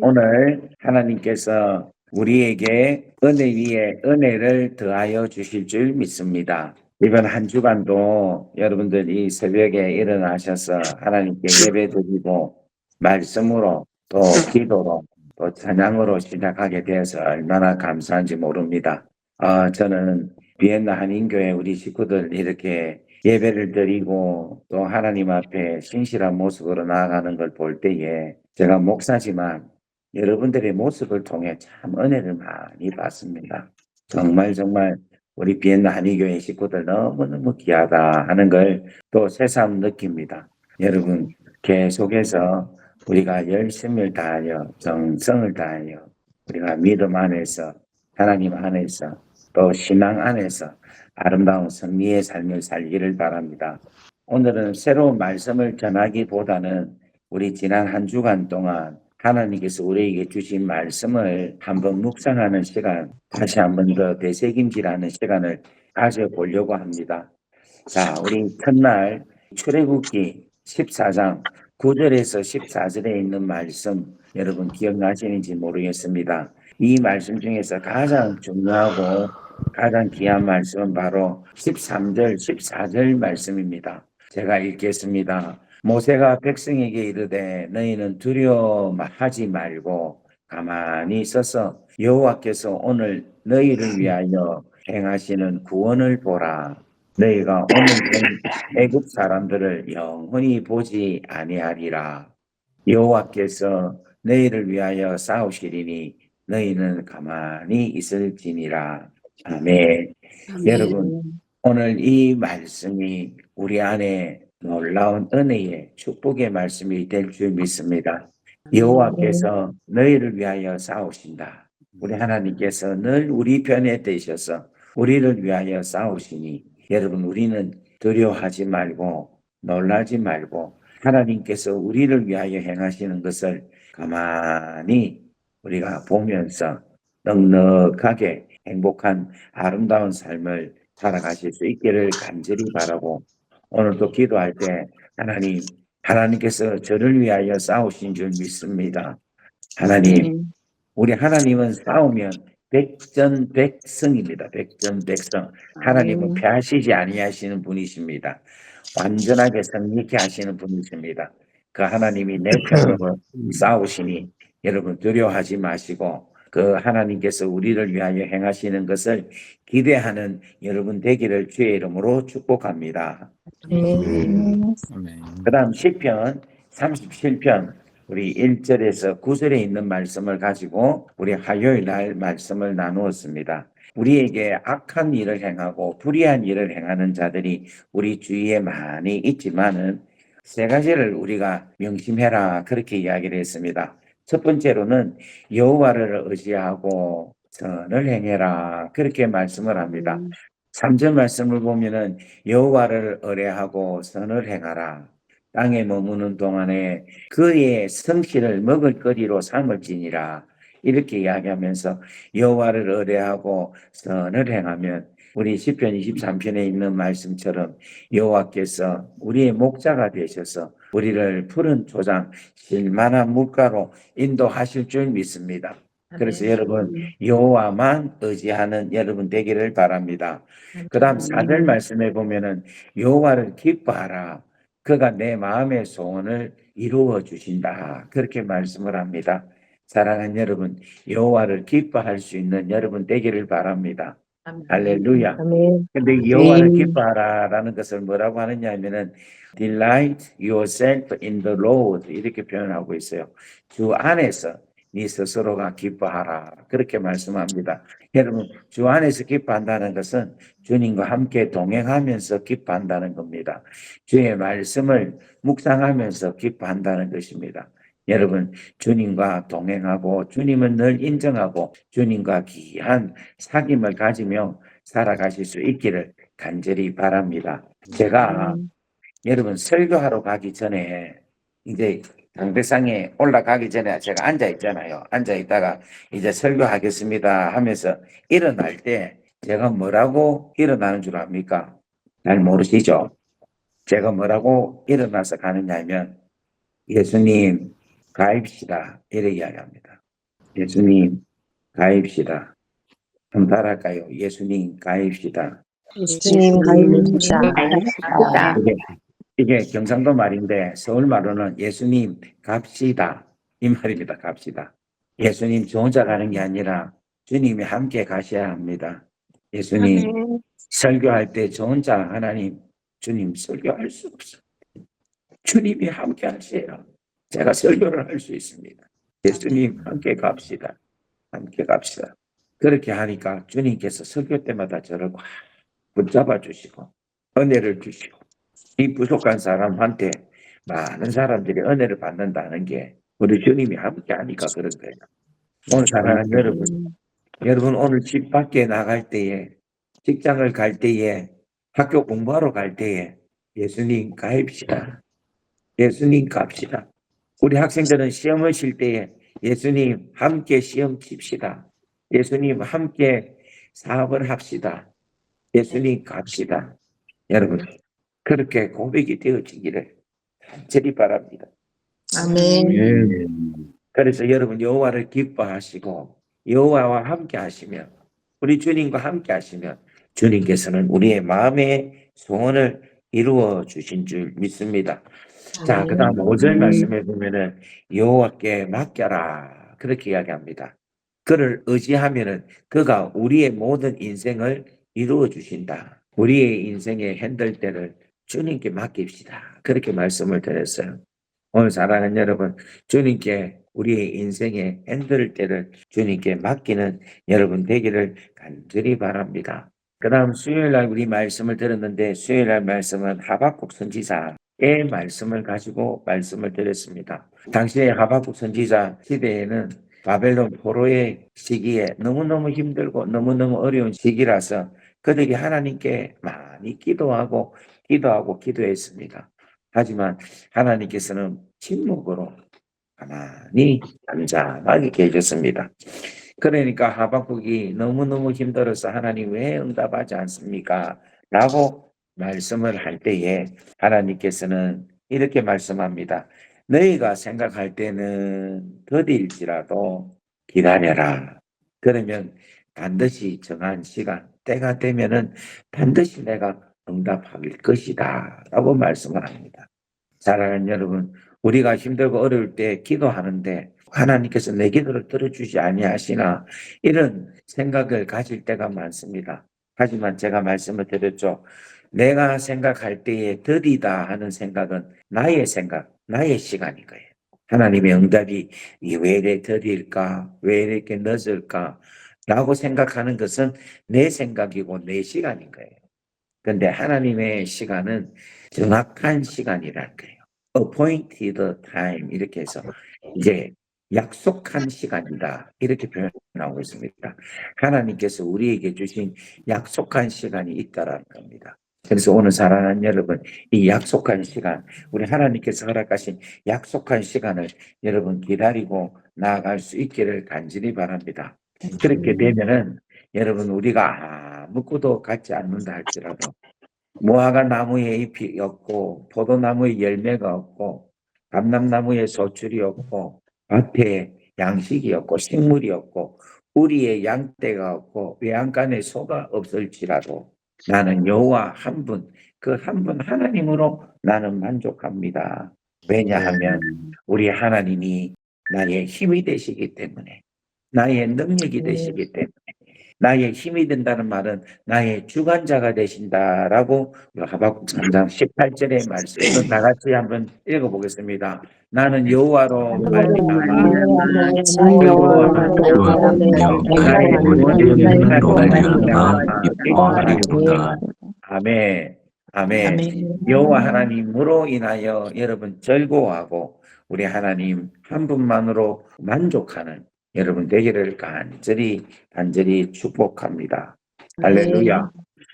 오늘 하나님께서 우리에게 은혜 위에 은혜를 더하여 주실 줄 믿습니다. 이번 한 주간도 여러분들이 새벽에 일어나셔서 하나님께 예배 드리고 말씀으로 또 기도로 또 찬양으로 시작하게 되어서 얼마나 감사한지 모릅니다. 어, 저는 비엔나 한인교회 우리 식구들 이렇게 예배를 드리고 또 하나님 앞에 신실한 모습으로 나아가는 걸 볼 때에 제가 목사지만 여러분들의 모습을 통해 참 은혜를 많이 받습니다. 정말 정말 우리 비엔나 한인교회 식구들 너무너무 귀하다 하는 걸 또 새삼 느낍니다. 여러분 계속해서 우리가 열심을 다하여 정성을 다하여 우리가 믿음 안에서 하나님 안에서 또 신앙 안에서 아름다운 승리의 삶을 살기를 바랍니다. 오늘은 새로운 말씀을 전하기보다는 우리 지난 한 주간 동안 하나님께서 우리에게 주신 말씀을 한번 묵상하는 시간, 다시 한번 더 되새김질하는 시간을 가져보려고 합니다. 자, 우리 첫날 출애굽기 14장 9절에서 14절에 있는 말씀 여러분 기억나시는지 모르겠습니다. 이 말씀 중에서 가장 중요하고 가장 귀한 말씀은 바로 13절, 14절 말씀입니다. 제가 읽겠습니다. 모세가 백성에게 이르되 너희는 두려워하지 말고 가만히 있어서 여호와께서 오늘 너희를 위하여 행하시는 구원을 보라. 너희가 오늘 본 애굽 사람들을 영원히 보지 아니하리라. 여호와께서 너희를 위하여 싸우시리니 너희는 가만히 있을지니라. 아멘. 여러분, 오늘 이 말씀이 우리 안에 놀라운 은혜의 축복의 말씀이 될 줄 믿습니다. 여호와께서 너희를 위하여 싸우신다. 우리 하나님께서 늘 우리 편에 되셔서 우리를 위하여 싸우시니 여러분 우리는 두려워하지 말고 놀라지 말고 하나님께서 우리를 위하여 행하시는 것을 가만히 우리가 보면서 넉넉하게 행복한 아름다운 삶을 살아가실 수 있기를 간절히 바라고 오늘도 기도할 때 하나님 하나님께서 저를 위하여 싸우신 줄 믿습니다. 하나님 우리 하나님은 싸우면 백전백승입니다. 백전백승. 하나님은 패하시지 아니하시는 분이십니다. 완전하게 승리케 하시는 분이십니다. 그 하나님이 내 편으로 싸우시니 여러분 두려워하지 마시고 그 하나님께서 우리를 위하여 행하시는 것을 기대하는 여러분 되기를 주의 이름으로 축복합니다. 아멘. 그 다음 시편 37편 우리 1절에서 9절에 있는 말씀을 가지고 우리 화요일 날 말씀을 나누었습니다. 우리에게 악한 일을 행하고 불의한 일을 행하는 자들이 우리 주위에 많이 있지만은 세 가지를 우리가 명심해라 그렇게 이야기를 했습니다. 첫 번째로는 여호와를 의지하고 선을 행해라 그렇게 말씀을 합니다. 3절 말씀을 보면은 여호와를 의뢰하고 선을 행하라. 땅에 머무는 동안에 그의 성실을 먹을 거리로 삼을지니라. 이렇게 이야기하면서 여호와를 의뢰하고 선을 행하면 우리 시편 23편에 있는 말씀처럼 여호와께서 우리의 목자가 되셔서 우리를 푸른 조장 실만한 물가로 인도하실 줄 믿습니다. 그래서 여러분 여호와만 의지하는 여러분 되기를 바랍니다. 그다음 사절 말씀에 보면은 여호와를 기뻐하라. 그가 내 마음의 소원을 이루어 주신다. 그렇게 말씀을 합니다. 사랑하는 여러분, 여호와를 기뻐할 수 있는 여러분 되기를 바랍니다. 할렐루야. 아멘. 근데 이 여호와를 네. 기뻐하라라는 것을 뭐라고 하느냐 하면은 delight yourself in the Lord 이렇게 표현하고 있어요. 주 안에서 네 스스로가 기뻐하라 그렇게 말씀합니다. 여러분 주 안에서 기뻐한다는 것은 주님과 함께 동행하면서 기뻐한다는 겁니다. 주의 말씀을 묵상하면서 기뻐한다는 것입니다. 여러분 주님과 동행하고 주님은 늘 인정하고 주님과 귀한 사귐을 가지며 살아가실 수 있기를 간절히 바랍니다. 제가 여러분 설교하러 가기 전에 이제 강대상에 올라가기 전에 제가 앉아 있잖아요. 앉아 있다가 이제 설교하겠습니다 하면서 일어날 때 제가 뭐라고 일어나는 줄 압니까? 잘 모르시죠? 제가 뭐라고 일어나서 가느냐 하면 예수님 가입시다 이렇게 이야기합니다. 예수님 가입시다. 한번 따라할까요? 예수님 가입시다. 예수님 가입시다. 이게, 이게 경상도 말인데 서울 말로는 예수님 갑시다 이 말입니다. 갑시다. 예수님 저 혼자 가는 게 아니라 주님이 함께 가셔야 합니다. 예수님 설교할 때 저 혼자 하나님 주님 설교할 수 없어. 주님이 함께 하세요. 제가 설교를 할 수 있습니다. 예수님 함께 갑시다. 함께 갑시다. 그렇게 하니까 주님께서 설교 때마다 저를 꽉 붙잡아 주시고 은혜를 주시고 이 부족한 사람한테 많은 사람들이 은혜를 받는다는 게 우리 주님이 함께 하니까 그런 거예요. 오늘 사랑하는 여러분, 여러분 오늘 집 밖에 나갈 때에 직장을 갈 때에 학교 공부하러 갈 때에 예수님 가입시다. 예수님 갑시다. 우리 학생들은 시험을 칠 때에 예수님 함께 시험 칩시다. 예수님 함께 사업을 합시다. 예수님 갑시다. 여러분 그렇게 고백이 되어지기를 간절히 바랍니다. 아멘. 그래서 여러분 여호와를 기뻐하시고 여호와와 함께 하시면 우리 주님과 함께 하시면 주님께서는 우리의 마음의 소원을 이루어 주신 줄 믿습니다. 자, 아멘. 그다음 5절 말씀에 보면은 여호와께 맡겨라 그렇게 이야기합니다. 그를 의지하면은 그가 우리의 모든 인생을 이루어 주신다. 우리의 인생의 핸들대를 주님께 맡깁시다. 그렇게 말씀을 드렸어요. 오늘 사랑하는 여러분, 주님께 우리의 인생의 핸들대를 주님께 맡기는 여러분 되기를 간절히 바랍니다. 그 다음 수요일 날 우리 말씀을 들었는데 수요일 날 말씀은 하박국 선지자 의 말씀을 가지고 말씀을 드렸습니다. 당시에 하박국 선지자 시대에는 바벨론 포로의 시기에 너무너무 힘들고 너무너무 어려운 시기라서 그들이 하나님께 많이 기도하고 기도하고 기도했습니다. 하지만 하나님께서는 침묵으로 가만히 잠잠하게 계셨습니다. 그러니까 하박국이 너무너무 힘들어서 하나님 왜 응답하지 않습니까? 라고 말씀을 할 때에 하나님께서는 이렇게 말씀합니다. 너희가 생각할 때는 더딜지라도 기다려라. 그러면 반드시 정한 시간, 때가 되면은 반드시 내가 응답할 것이다. 라고 말씀을 합니다. 사랑하는 여러분, 우리가 힘들고 어려울 때 기도하는데 하나님께서 내 기도를 들어주지 아니하시나 이런 생각을 가질 때가 많습니다. 하지만 제가 말씀을 드렸죠. 내가 생각할 때에 더디다 하는 생각은 나의 생각, 나의 시간인 거예요. 하나님의 응답이 이왜 이래 더딜까? 왜 이렇게 늦을까? 라고 생각하는 것은 내 생각이고 내 시간인 거예요. 근데 하나님의 시간은 정확한 시간이라는 거예요. appointed time 이렇게 해서 이제 약속한 시간이다 이렇게 표현하고 있습니다. 하나님께서 우리에게 주신 약속한 시간이 있다라는 겁니다. 그래서 오늘 사랑하는 여러분 이 약속한 시간 우리 하나님께서 허락하신 약속한 시간을 여러분 기다리고 나아갈 수 있기를 간절히 바랍니다. 그렇게 되면은 여러분 우리가 아무것도 갖지 않는다 할지라도 무화과 나무에 잎이 없고 포도나무에 열매가 없고 감람나무에 소출이 없고 밭에 양식이 없고 식물이 없고 우리의 양떼가 없고 외양간에 소가 없을지라도 나는 여호와 한 분, 그 한 분 하나님으로 나는 만족합니다. 왜냐하면 우리 하나님이 나의 힘이 되시기 때문에 나의 능력이 되시기 때문에 나의 힘이 된다는 말은 나의 주관자가 되신다라고 하박국 3장 18절의 말씀을 다 같이 한번 읽어보겠습니다. 나는 여호와로 말미암아 아멘 아멘 여호와 하나님으로 인하여 여러분 즐거워하고 우리 하나님 한 분만으로 만족하는 여러분 되기를 간절히 간절히 축복합니다. 할렐루야.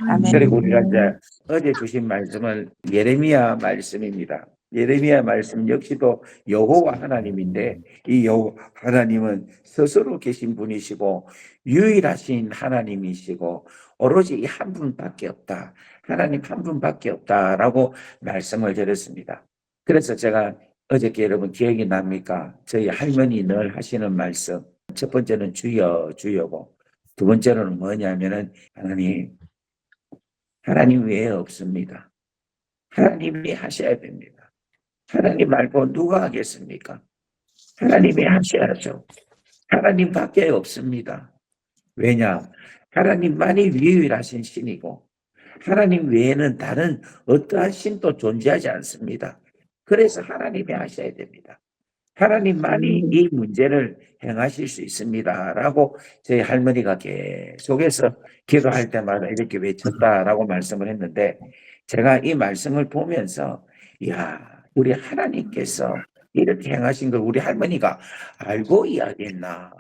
아멘. 그리고 우리가 이제 어제 주신 말씀은 예레미야 말씀입니다. 예레미야 말씀 역시도 여호와 하나님인데 이 여호와 하나님은 스스로 계신 분이시고 유일하신 하나님이시고 오로지 이 한 분밖에 없다. 하나님 한 분밖에 없다라고 말씀을 드렸습니다. 그래서 제가 어저께 여러분 기억이 납니까? 저희 할머니 늘 하시는 말씀. 첫 번째는 주여 주여고 두 번째로는 뭐냐면은 하나님 하나님 외에 없습니다. 하나님이 하셔야 됩니다. 하나님 말고 누가 하겠습니까? 하나님이 하셔야죠. 하나님 밖에 없습니다. 왜냐? 하나님만이 유일하신 신이고 하나님 외에는 다른 어떠한 신도 존재하지 않습니다. 그래서 하나님이 하셔야 됩니다. 하나님만이 이 문제를 행하실 수 있습니다라고 저희 할머니가 계속해서 기도할 때마다 이렇게 외쳤다라고 말씀을 했는데 제가 이 말씀을 보면서 야 우리 하나님께서 이렇게 행하신 걸 우리 할머니가 알고 이야기했나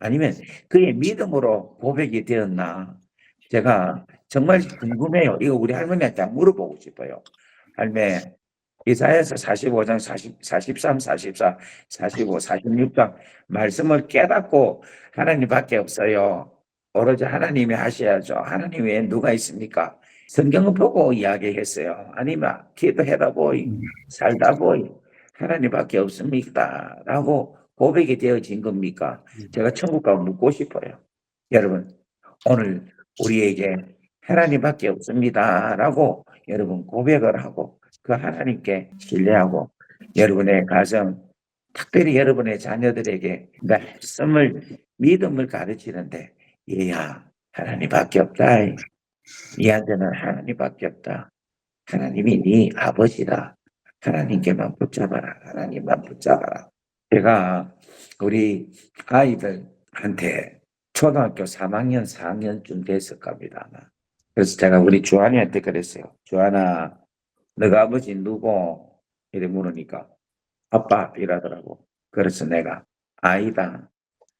아니면 그의 믿음으로 고백이 되었나 제가 정말 궁금해요. 이거 우리 할머니한테 물어보고 싶어요. 할매 이사야서 45장 40, 43, 44, 45, 46장 말씀을 깨닫고 하나님밖에 없어요. 오로지 하나님이 하셔야죠. 하나님 외에 누가 있습니까? 성경을 보고 이야기했어요. 아니면 기도해다 보이, 살다 보이, 하나님밖에 없습니다. 라고 고백이 되어진 겁니까? 제가 천국 가고 묻고 싶어요. 여러분, 오늘 우리에게 하나님밖에 없습니다. 라고 여러분 고백을 하고 그 하나님께 신뢰하고 여러분의 가정, 특별히 여러분의 자녀들에게 말씀을 믿음을 가르치는데 얘야 하나님밖에 없다. 니한테는 하나님밖에 없다. 하나님이 네 아버지다. 하나님께만 붙잡아라. 하나님만 붙잡아라. 제가 우리 아이들한테 초등학교 3학년, 4학년쯤 됐을 겁니다. 그래서 제가 우리 주한이한테 그랬어요. 주한아, 너가 아버지 누구? 이래 물으니까 아빠 이라더라고. 그래서 내가 아이다.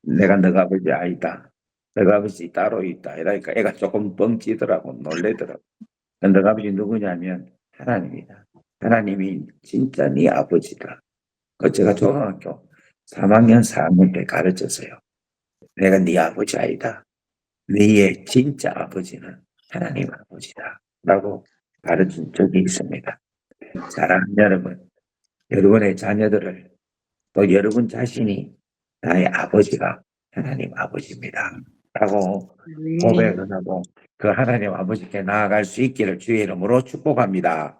내가 너가 아버지 아이다. 너가 아버지 따로 있다. 이러니까 애가 조금 뻥치더라고. 놀래더라고. 너가 아버지 누구냐면 하나님이다. 하나님이 진짜 네 아버지다. 그 제가 초등학교 3학년, 4학년 때 가르쳤어요. 내가 네 아버지 아이다. 네의 진짜 아버지는 하나님 아버지다. 라고 가르친 적이 있습니다. 사랑하는 여러분, 여러분의 자녀들을 또 여러분 자신이 나의 아버지가 하나님 아버지입니다. 라고 고백을 하고 그 하나님 아버지께 나아갈 수 있기를 주의 이름으로 축복합니다.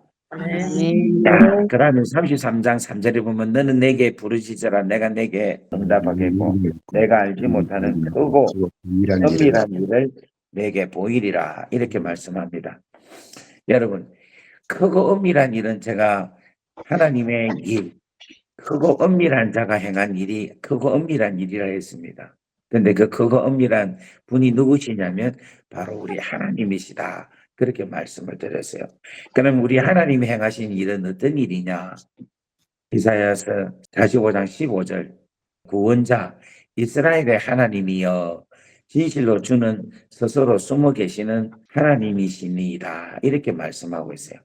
자, 그러면 33장 3절에 보면 너는 내게 부르짖으라 내가 내게 응답하겠고 내가 알지 못하는 크고 은밀한 일을 내게 보이리라 이렇게 말씀합니다. 여러분 크고 은밀한 일은 제가 하나님의 일 크고 은밀한 자가 행한 일이 크고 은밀한 일이라 했습니다. 근데 그 크고 은밀한 분이 누구시냐면 바로 우리 하나님이시다. 그렇게 말씀을 드렸어요. 그럼 우리 하나님이 행하신 일은 어떤 일이냐? 이사야서 45장 15절 구원자 이스라엘의 하나님이여 진실로 주는 스스로 숨어 계시는 하나님이시니이다. 이렇게 말씀하고 있어요.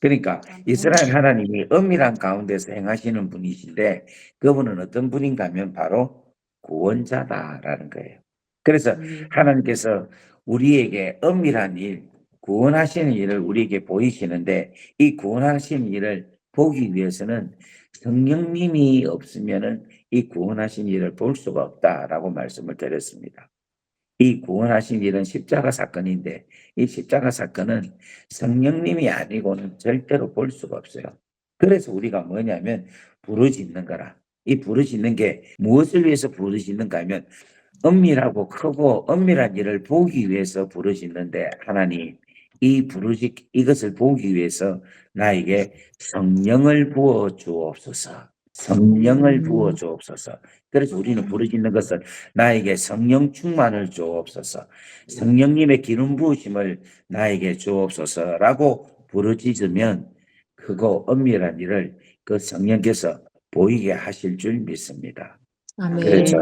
그러니까 이스라엘 하나님이 은밀한 가운데서 행하시는 분이신데 그분은 어떤 분인가 하면 바로 구원자다라는 거예요. 그래서 하나님께서 우리에게 은밀한 일, 구원하시는 일을 우리에게 보이시는데 이 구원하시는 일을 보기 위해서는 성령님이 없으면은 이 구원하신 일을 볼 수가 없다라고 말씀을 드렸습니다. 이 구원하신 일은 십자가 사건인데 이 십자가 사건은 성령님이 아니고는 절대로 볼 수가 없어요. 그래서 우리가 뭐냐면 부르짖는 거라. 이 부르짖는 게 무엇을 위해서 부르짖는가 하면 은밀하고 크고 은밀한 일을 보기 위해서 부르짖는데 하나님 이 부르짖 이것을 보기 위해서 나에게 성령을 부어 주옵소서. 성령을 부어 주옵소서. 그래서 우리는 부르짖는 것은 나에게 성령 충만을 주옵소서. 성령님의 기름 부으심을 나에게 주옵소서라고 부르짖으면 그거 은밀한 일을 그 성령께서 보이게 하실 줄 믿습니다. 그렇죠.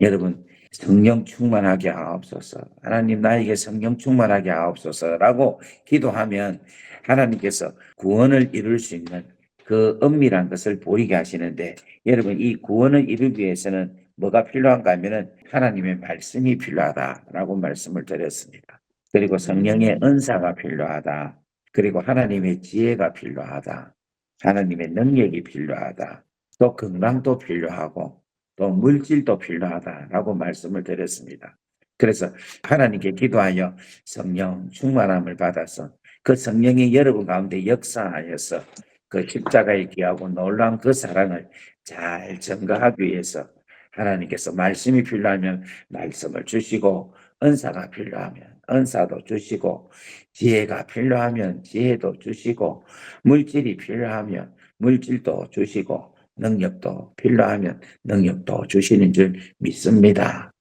여러분 성령 충만하게 하옵소서. 하나님 나에게 성령 충만하게 하옵소서라고 기도하면 하나님께서 구원을 이룰 수 있는 그 은밀한 것을 보이게 하시는데 여러분 이 구원을 이루기 위해서는 뭐가 필요한가 하면은 하나님의 말씀이 필요하다라고 말씀을 드렸습니다. 그리고 성령의 은사가 필요하다. 그리고 하나님의 지혜가 필요하다. 하나님의 능력이 필요하다. 또 건강도 필요하고 또 물질도 필요하다라고 말씀을 드렸습니다. 그래서 하나님께 기도하여 성령 충만함을 받아서 그 성령이 여러분 가운데 역사하여서 그 십자가에 기하고 놀라운 그 사랑을 잘 증거하기 위해서 하나님께서 말씀이 필요하면 말씀을 주시고 은사가 필요하면 은사도 주시고 지혜가 필요하면 지혜도 주시고 물질이 필요하면 물질도 주시고 능력도 필요하면 능력도 주시는 줄 믿습니다.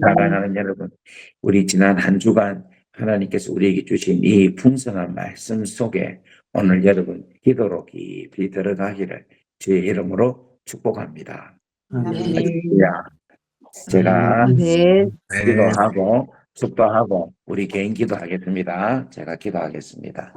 사랑하는 여러분, 우리 지난 한 주간 하나님께서 우리에게 주신 이 풍성한 말씀 속에 오늘 여러분 기도로 깊이 들어가기를 주의 이름으로 축복합니다. 아멘. 제가 아멘. 기도하고 축도하고 우리 개인 기도하겠습니다. 제가 기도하겠습니다.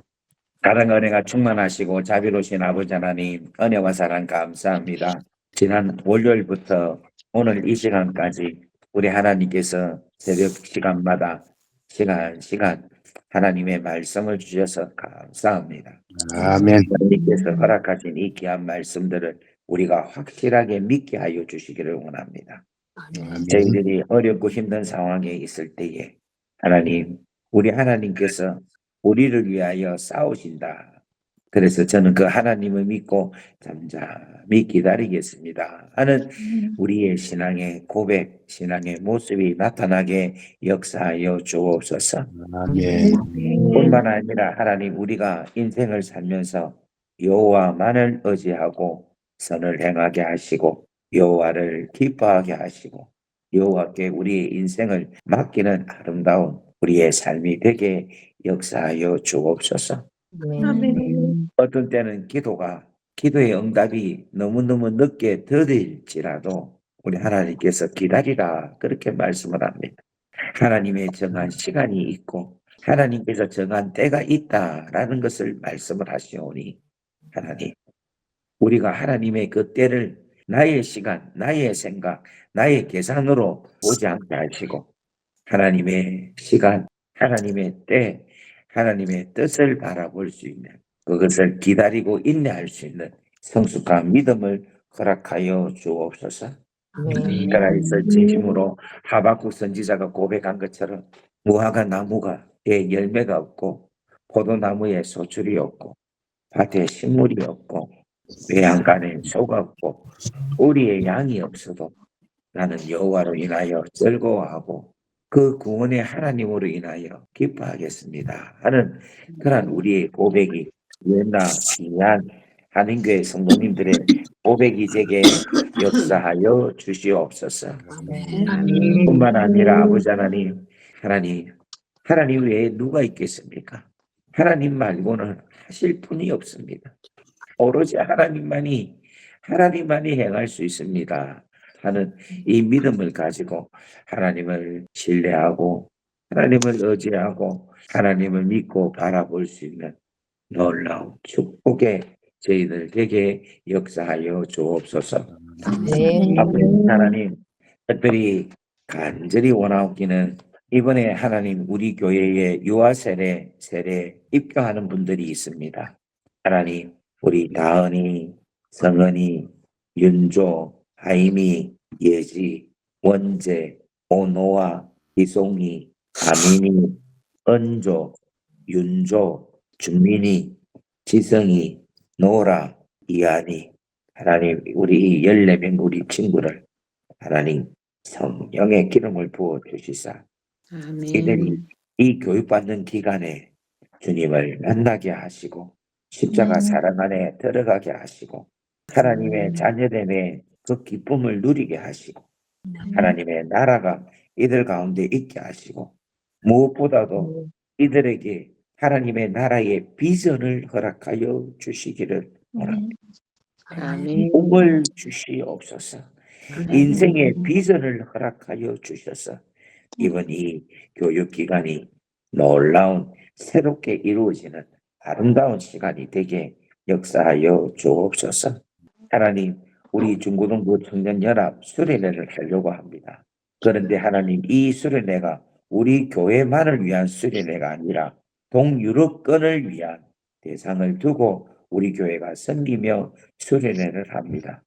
다른 은혜가 충만하시고 자비로우신 아버지 하나님 은혜와 사랑 감사합니다. 지난 월요일부터 오늘 이 시간까지 우리 하나님께서 새벽 시간마다 시간 시간 하나님의 말씀을 주셔서 감사합니다. 아멘. 하나님께서 허락하신 이 귀한 말씀들을 우리가 확실하게 믿게 하여 주시기를 원합니다. 아멘. 저희들이 어렵고 힘든 상황에 있을 때에 하나님, 우리 하나님께서 우리를 위하여 싸우신다. 그래서 저는 그 하나님을 믿고 잠잠히 기다리겠습니다. 하는 우리의 신앙의 고백, 신앙의 모습이 나타나게 역사하여 주옵소서. 아멘. 뿐만 아니라 하나님 우리가 인생을 살면서 여호와만을 의지하고 선을 행하게 하시고 여호와를 기뻐하게 하시고 여호와께 우리의 인생을 맡기는 아름다운 우리의 삶이 되게 역사하여 주옵소서. 아멘. 어떤 때는 기도가 기도의 응답이 너무너무 늦게 더딜지라도 우리 하나님께서 기다리라 그렇게 말씀을 합니다. 하나님의 정한 시간이 있고 하나님께서 정한 때가 있다라는 것을 말씀을 하시오니 하나님 우리가 하나님의 그 때를 나의 시간, 나의 생각, 나의 계산으로 보지 않게 하시고 하나님의 시간, 하나님의 때, 하나님의 뜻을 바라볼 수 있는 그것을 기다리고 인내할 수 있는 성숙한 믿음을 허락하여 주옵소서. 아멘. 이스라엘에서 진심으로 하박국 선지자가 고백한 것처럼 무화과 나무가 에 열매가 없고 포도나무에 소출이 없고 밭에 식물이 없고 외양간에 소가 없고 우리의 양이 없어도 나는 여호와로 인하여 즐거워하고 그 구원의 하나님으로 인하여 기뻐하겠습니다 하는 그러한 우리의 고백이 옛날 귀한 한인교회 성도님들의 고백이 제게 역사하여 주시옵소서. 아멘. 뿐만 아니라 아버지 하나님, 하나님, 하나님 외에 누가 있겠습니까? 하나님 말고는 하실 분이 없습니다. 오로지 하나님만이, 하나님만이 행할 수 있습니다. 하는 이 믿음을 가지고 하나님을 신뢰하고 하나님을 의지하고 하나님을 믿고 바라볼 수 있는 놀라운 축복의 저희들 되게 역사하여 주옵소서. 아멘. 아버지 하나님, 특별히 간절히 원하옵기는 이번에 하나님 우리 교회에 유아 세례 세례 입교하는 분들이 있습니다. 하나님, 우리 다은이, 성은이, 윤조, 하임이, 예지, 원재, 오노아, 이송이, 가민이, 은조, 윤조, 준민이, 지성이, 노라, 이한이, 하나님 우리 이 14명 우리 친구를 하나님 성령의 기름을 부어 주시사. 이들이 이 교육받는 기간에 주님을 만나게 하시고 십자가 사랑 안에 들어가게 하시고 하나님의 자녀됨의 그 기쁨을 누리게 하시고 하나님의 나라가 이들 가운데 있게 하시고 무엇보다도 이들에게 하나님의 나라의 비전을 허락하여 주시기를 원합니다. 아멘. 꿈을 주시옵소서. 인생의 비전을 허락하여 주셔서 이번 이 교육 기간이 놀라운 새롭게 이루어지는 아름다운 시간이 되게 역사하여 주옵소서. 하나님, 우리 중고등부 청년연합 수련회를 하려고 합니다. 그런데 하나님, 이 수련회가 우리 교회만을 위한 수련회가 아니라 동유럽권을 위한 대상을 두고 우리 교회가 섬기며 수련회를 합니다.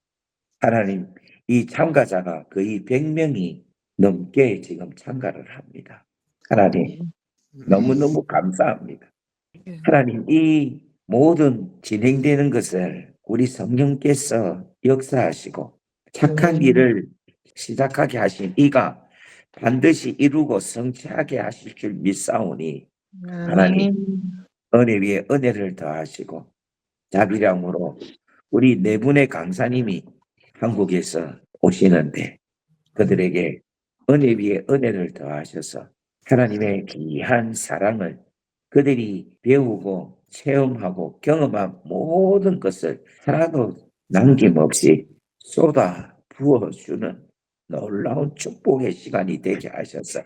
하나님, 이 참가자가 거의 100명이 넘게 지금 참가를 합니다. 하나님 너무너무 감사합니다. 하나님 이 모든 진행되는 것을 우리 성령께서 역사하시고 착한 아멘. 일을 시작하게 하신 이가 반드시 이루고 성취하게 하실 줄 믿사오니 하나님 은혜 위에 은혜를 더하시고 자비량으로 우리 네 분의 강사님이 한국에서 오시는데 그들에게 은혜 위에 은혜를 더하셔서 하나님의 귀한 사랑을 그들이 배우고 체험하고 경험한 모든 것을 하나도 남김없이 쏟아 부어주는 놀라운 축복의 시간이 되게 하셔서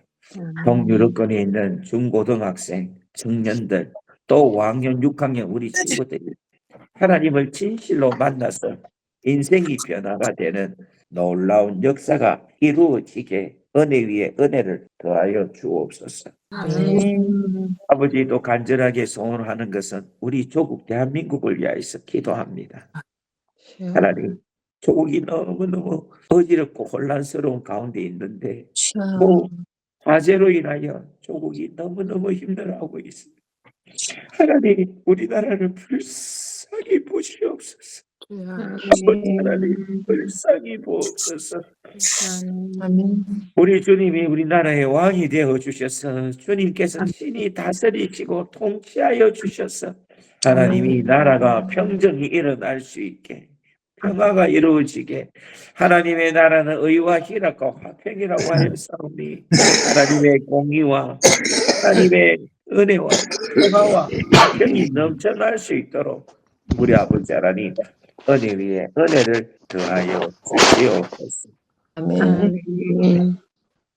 동유럽권에 있는 중고등학생, 청년들, 또 5학년, 6학년 우리 친구들이 하나님을 진실로 만나서 인생이 변화가 되는 놀라운 역사가 이루어지게 은혜 위에 은혜를 더하여 주옵소서. 아버지도 간절하게 소원하는 것은 우리 조국 대한민국을 위하여서 기도합니다. 하나님, 조국이 너무너무 어지럽고 혼란스러운 가운데 있는데 또 화재로 인하여 조국이 너무너무 힘들어하고 있습니다. 하나님, 우리나라를 불쌍히 보시옵소서. 아버지 하나님, 불쌍히 보옵소서. 우리 주님이 우리나라의 왕이 되어 주셔서 주님께서 신이 다스리시고 통치하여 주셔서 하나님이 나라가 평정이 일어날 수 있게 평화가 이루어지게 하나님의 나라는 의와 희락과 화평이라고 하였사오니 하나님의 공의와 하나님의 은혜와 평화와 화평이 넘쳐날 수 있도록 우리 아버지 하나님 은혜 위에 은혜를 더하여 주시옵소서.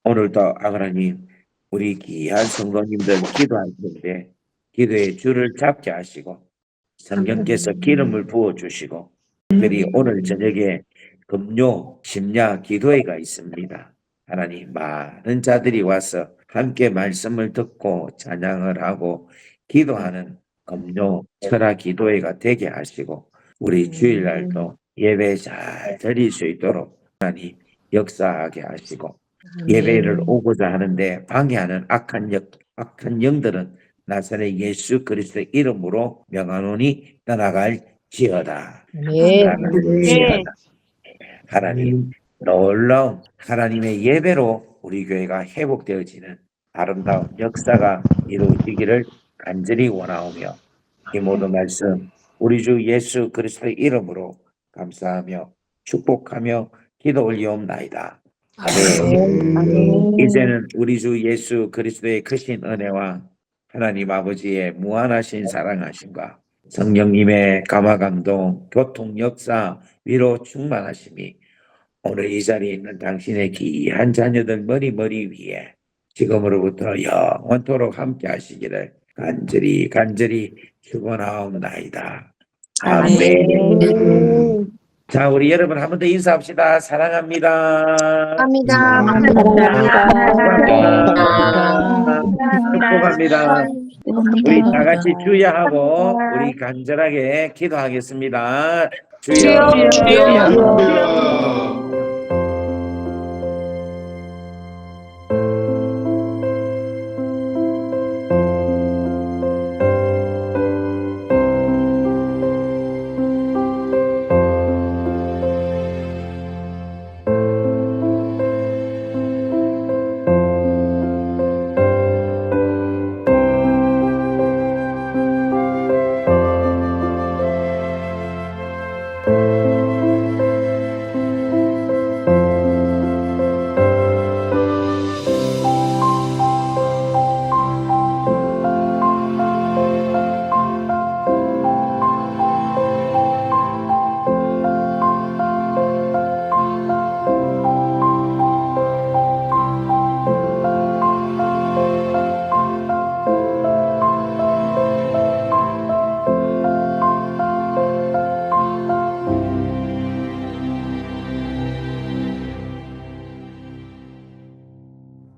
오늘도 하나님 우리 귀한 성도님들 기도할 텐데 기도의 줄을 잡게 하시고 성령께서 기름을 부어 주시고 특별히 오늘 저녁에 금요 심야 기도회가 있습니다. 하나님 많은 자들이 와서 함께 말씀을 듣고 찬양을 하고 기도하는 금요 철학 기도회가 되게 하시고 우리 주일날도 예배 잘 드릴 수 있도록 하나님 역사하게 하시고 예배를 오고자 하는데 방해하는 악한 영, 악한 영들은 나사렛 예수 그리스도의 이름으로 명하노니 떠나갈 지어다. 떠나갈지어다. 하나님 놀라운 하나님의 예배로 우리 교회가 회복되어지는 아름다운 역사가 이루어지기를 간절히 원하오며 이 모든 말씀 우리 주 예수 그리스도의 이름으로 감사하며 축복하며 기도 올리옵나이다. 아멘. 이제는 우리 주 예수 그리스도의 크신 은혜와 하나님 아버지의 무한하신 사랑하심과 성령님의 감화감동, 교통 역사, 위로 충만하심이 오늘 이 자리에 있는 당신의 귀한 자녀들 머리 머리 위에 지금으로부터 영원토록 함께 하시기를 간절히 간절히 축원하옵나이다. 아멘. 자, 우리 여러분 한 번 더 인사합시다. 사랑합니다. 감사합니다. 축복합니다. 우리 다 같이 주야하고 우리 간절하게 기도하겠습니다. 주여. 주여.